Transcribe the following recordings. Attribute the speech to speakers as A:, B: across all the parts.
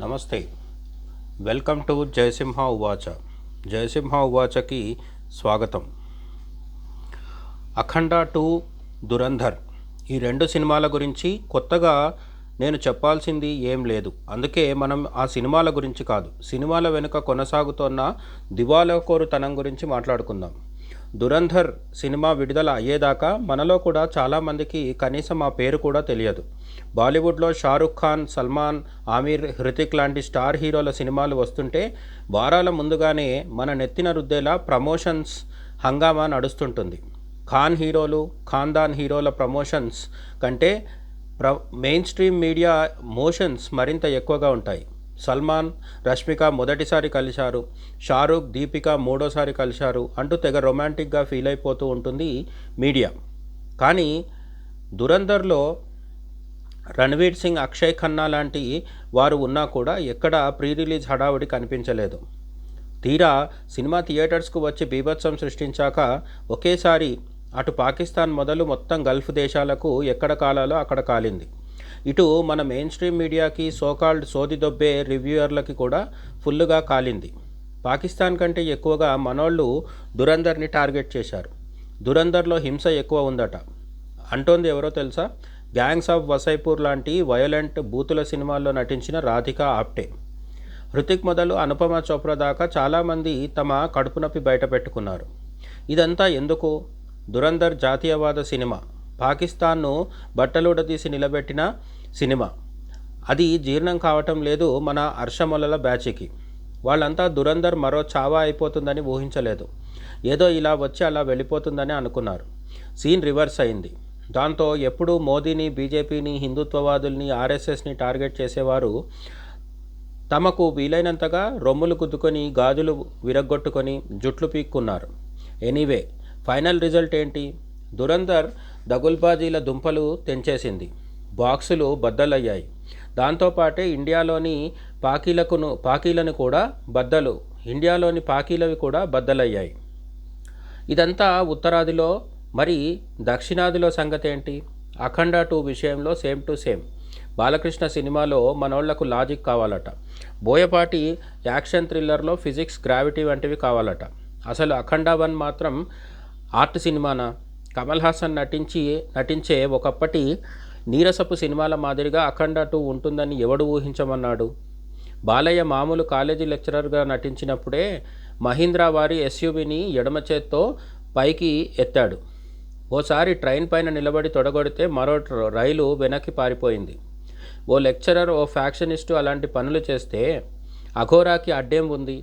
A: నమస్తే. Welcome to Jayasimha ఉవాచ. జయసింహ ఉవాచకి స్వాగతం. అఖండ టూ దురంధర్. ఈ రెండు సినిమాల గురించి కొత్తగా నేను చెప్పాల్సింది ఏం లేదు. అందుకే మనం ఆ సినిమాల గురించి కాదు సినిమాల వెనుక కొనసాగుతున్న దివాలకోరుతనం గురించి మాట్లాడుకుందాం. దురంధర్ సినిమా విడుదల అయ్యేదాకా మనలో కూడా చాలామందికి కనీసం ఆ పేరు కూడా తెలియదు. బాలీవుడ్లో షారుఖ్ ఖాన్ సల్మాన్ ఆమీర్ హృతిక్ లాంటి స్టార్ హీరోల సినిమాలు వస్తుంటే వారాల ముందుగానే మన నెత్తిన రుద్దేలా ప్రమోషన్స్ హంగామా నడుస్తుంటుంది. ఖాన్ హీరోలు ఖాన్దాన్ హీరోల ప్రమోషన్స్ కంటే ప్ర మెయిన్ స్ట్రీమ్ మీడియా మోషన్స్ మరింత ఎక్కువగా ఉంటాయి. సల్మాన్ రష్మిక మొదటిసారి కలిశారు. షారూక్ దీపిక మూడోసారి కలిశారు అంటూ తెగ రొమాంటిక్గా ఫీల్ అయిపోతూ ఉంటుంది మీడియా. కానీ దురంధర్లో రణవీర్ సింగ్ అక్షయ్ ఖన్నా లాంటి వారు ఉన్నా కూడా ఎక్కడ ప్రీ రిలీజ్ హడావుడి కనిపించలేదు. తీరా సినిమా థియేటర్స్కు వచ్చి బీభత్సం సృష్టించాక ఒకేసారి అటు పాకిస్తాన్ మొదలు మొత్తం గల్ఫ్ దేశాలకు ఎక్కడ కాలాలో అక్కడ కాలింది. ఇటు మన మెయిన్ స్ట్రీమ్ మీడియాకి సోకాల్డ్ సోది దొబ్బే రివ్యూయర్లకి కూడా ఫుల్లుగా కాలింది. పాకిస్తాన్ కంటే ఎక్కువగా మనోళ్ళు దురందర్ని టార్గెట్ చేశారు. దురందర్లో హింస ఎక్కువ ఉందట. అంటోంది ఎవరో తెలుసా? గ్యాంగ్స్ ఆఫ్ వసైపూర్ లాంటి వయలెంట్ బూతుల సినిమాల్లో నటించిన రాధిక ఆప్టే. హృతిక్ మొదలు అనుపమ చోప్రా దాకా చాలామంది తమ కడుపు నొప్పి బయట పెట్టుకున్నారు. ఇదంతా ఎందుకు? దురందర్ జాతీయవాద సినిమా. పాకిస్తాన్ను బట్టలుడదీసి నిలబెట్టిన సినిమా. అది జీర్ణం కావటం లేదు మన హర్షమొలల బ్యాచ్కి. వాళ్ళంతా దురందర్ మరో చావా అయిపోతుందని ఊహించలేదు. ఏదో ఇలా వచ్చి అలా వెళ్ళిపోతుందని అనుకున్నారు. సీన్ రివర్స్ అయింది. దాంతో ఎప్పుడూ మోదీని బీజేపీని హిందుత్వవాదుల్ని ఆర్ఎస్ఎస్ని టార్గెట్ చేసేవారు తమకు వీలైనంతగా రొమ్ములు కుద్దుకొని గాజులు విరగ్గొట్టుకొని జుట్లు పీక్కున్నారు. ఎనీవే ఫైనల్ రిజల్ట్ ఏంటి? దురందర్ దగుల్బాజీల దుంపలు తెంచేసింది. బాక్సులు బద్దలయ్యాయి. దాంతోపాటే ఇండియాలోని పాకీలకును పాకీలను కూడా బద్దలు ఇండియాలోని పాకీలవి కూడా బద్దలయ్యాయి. ఇదంతా ఉత్తరాదిలో మరి దక్షిణాదిలో సంగతి ఏంటి అఖండ టూ విషయంలో సేమ్ టు సేమ్. బాలకృష్ణ సినిమాలో మనోళ్ళకు లాజిక్ కావాలట. బోయపాటి యాక్షన్ థ్రిల్లర్లో ఫిజిక్స్ గ్రావిటీ వంటివి కావాలట. అసలు అఖండ వన్ మాత్రం ఆర్ట్ సినిమానా? కమల్ హాసన్ నటించి నటించే ఒకప్పటి నీరసపు సినిమాల మాదిరిగా అఖండ టూ ఉంటుందని ఎవడు ఊహించమన్నాడు? బాలయ్య మామూలు కాలేజీ లెక్చరర్గా నటించినప్పుడే మహీంద్రా వారి ఎస్యూవిని ఎడమ చేత్తో పైకి ఎత్తాడు. ఓసారి ట్రైన్ పైన నిలబడి తొడగొడితే మరో రైలు వెనక్కి పారిపోయింది. ఓ లెక్చరర్ ఓ ఫ్యాక్షనిస్టు అలాంటి పనులు చేస్తే అఘోరాకి అడ్డేం ఉంది?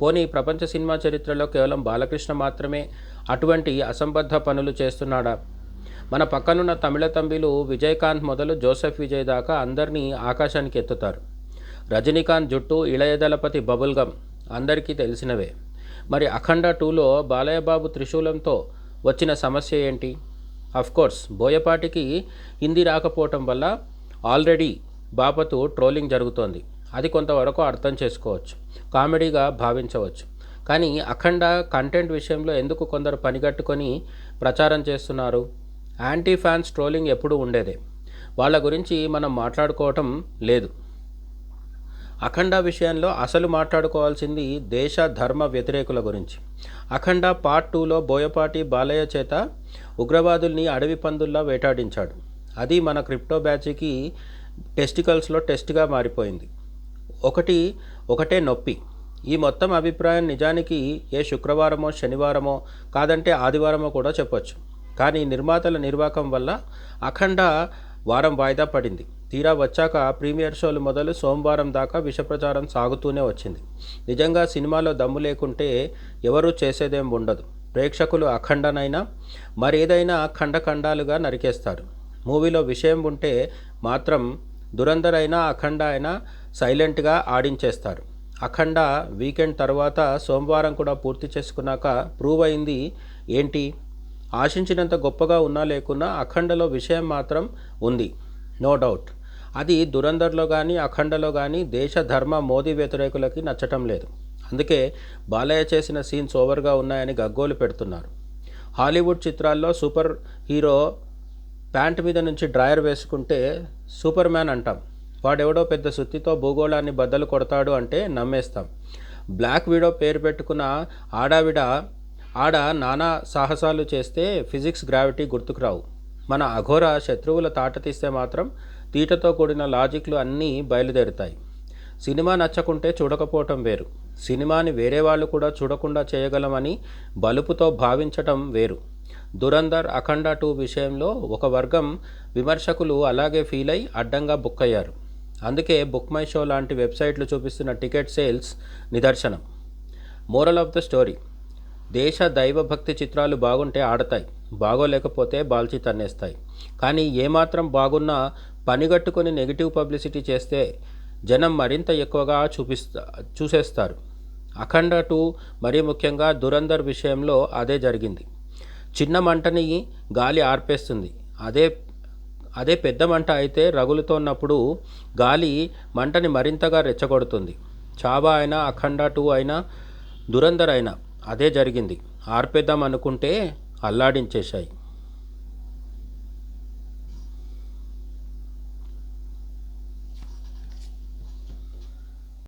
A: పోనీ ప్రపంచ సినిమా చరిత్రలో కేవలం బాలకృష్ణ మాత్రమే అటువంటి అసంబద్ధ పనులు చేస్తున్నాడా? మన పక్కనున్న తమిళ తంబిలు విజయకాంత్ మొదలు జోసెఫ్ విజయ్ దాకా అందరినీ ఆకాశానికి ఎత్తుతారు. రజనీకాంత్ జుట్టు ఇళయదళపతి బబుల్గమ్ అందరికీ తెలిసినవే. మరి అఖండ టూలో బాలయ్యబాబు త్రిశూలంతో వచ్చిన సమస్య ఏంటి? అఫ్కోర్స్ బోయపాటికి హిందీ రాకపోవటం వల్ల ఆల్రెడీ బాపతు ట్రోలింగ్ జరుగుతోంది. అది కొంతవరకు అర్థం చేసుకోవచ్చు. కామెడీగా భావించవచ్చు. కానీ అఖండ కంటెంట్ విషయంలో ఎందుకు కొందరు పనిగట్టుకొని ప్రచారం చేస్తున్నారు? యాంటీ ఫ్యాన్స్ ట్రోలింగ్ ఎప్పుడూ ఉండేదే. వాళ్ళ గురించి మనం మాట్లాడుకోవటం లేదు. అఖండ విషయంలో అసలు మాట్లాడుకోవాల్సింది దేశ ధర్మ వ్యతిరేకుల గురించి. అఖండ పార్ట్ టూలో బోయపాటి బాలయ్య చేత ఉగ్రవాదుల్ని అడవి పందుల్లా వేటాడించాడు. అది మన క్రిప్టో బ్యాచ్కి టెస్టికల్స్లో టెస్ట్గా మారిపోయింది. ఒకటి ఒకటే నొప్పి. ఈ మొత్తం అభిప్రాయం నిజానికి ఏ శుక్రవారమో శనివారమో కాదంటే ఆదివారమో కూడా చెప్పొచ్చు. కానీ నిర్మాతల నిర్వాకం వల్ల అఖండ వారం వాయిదా పడింది. తీరా వచ్చాక ప్రీమియర్ షోలు మొదలు సోమవారం దాకా విషప్రచారం సాగుతూనే వచ్చింది. నిజంగా సినిమాలో దమ్ము లేకుంటే ఎవరూ చేసేదేం ఉండదు. ప్రేక్షకులు అఖండనైనా మరేదైనా ఖండఖండాలుగా నరికేస్తారు. మూవీలో విషయం ఉంటే మాత్రం దురంధర్ అఖండ అయినా సైలెంట్గా ఆడించేస్తారు. అఖండ వీకెండ్ తర్వాత సోమవారం కూడా పూర్తి చేసుకున్నాక ప్రూవ్ అయింది ఏంటి? ఆశించినంత గొప్పగా ఉన్నా లేకున్నా అఖండలో విషయం మాత్రం ఉంది. నో డౌట్ అది దురంధర్లో కానీ అఖండలో కానీ దేశ ధర్మ మోదీ వ్యతిరేకులకి నచ్చటం లేదు. అందుకే బాలయ్య చేసిన సీన్స్ ఓవర్గా ఉన్నాయని గగ్గోలు పెడుతున్నారు. హాలీవుడ్ చిత్రాల్లో సూపర్ హీరో ప్యాంట్ మీద నుంచి డ్రాయర్ వేసుకుంటే సూపర్ మ్యాన్ అంటాం. వాడెవడో పెద్ద సుత్తితో భూగోళాన్ని బద్దలు కొడతాడు అంటే నమ్మేస్తాం. బ్లాక్ వీడో పేరు పెట్టుకున్న ఆడావిడ ఆడ నానా సాహసాలు చేస్తే ఫిజిక్స్ గ్రావిటీ గుర్తుకురావు మన అఘోర శత్రువుల తాట తీస్తే మాత్రం తీటతో కూడిన లాజిక్లు అన్నీ బయలుదేరుతాయి. సినిమా నచ్చకుంటే చూడకపోవటం వేరు. సినిమాని వేరే వాళ్ళు కూడా చూడకుండా చేయగలమని బలుపుతో భావించటం వేరు. దురందర్ అఖండ టూ విషయంలో ఒక వర్గం విమర్శకులు అలాగే ఫీల్ అయి అడ్డంగా బుక్ అయ్యారు అందుకే బుక్ మై షో లాంటి వెబ్సైట్లు చూపిస్తున్న టికెట్ సేల్స్ నిదర్శనం. Moral of the story. దేశ దైవభక్తి చిత్రాలు బాగుంటే ఆడతాయి బాగోలేకపోతే బాల్చి తన్నేస్తాయి. కానీ ఏమాత్రం బాగున్నా పనిగట్టుకొని నెగిటివ్ పబ్లిసిటీ చేస్తే జనం మరింత ఎక్కువగా చూపిస్తా చూసేస్తారు. అఖండ టూ మరీ ముఖ్యంగా దురందర్ విషయంలో అదే జరిగింది. చిన్న మంటని గాలి ఆర్పేస్తుంది. అదే అదే పెద్ద మంట అయితే రగులుతోన్నప్పుడు గాలి మంటని మరింతగా రెచ్చగొడుతుంది. చాబా అయినా అఖండ టూ అయినా దురందర్ అయినా అదే జరిగింది. ఆర్పేద్దాం అనుకుంటే అల్లాడించేశాయి.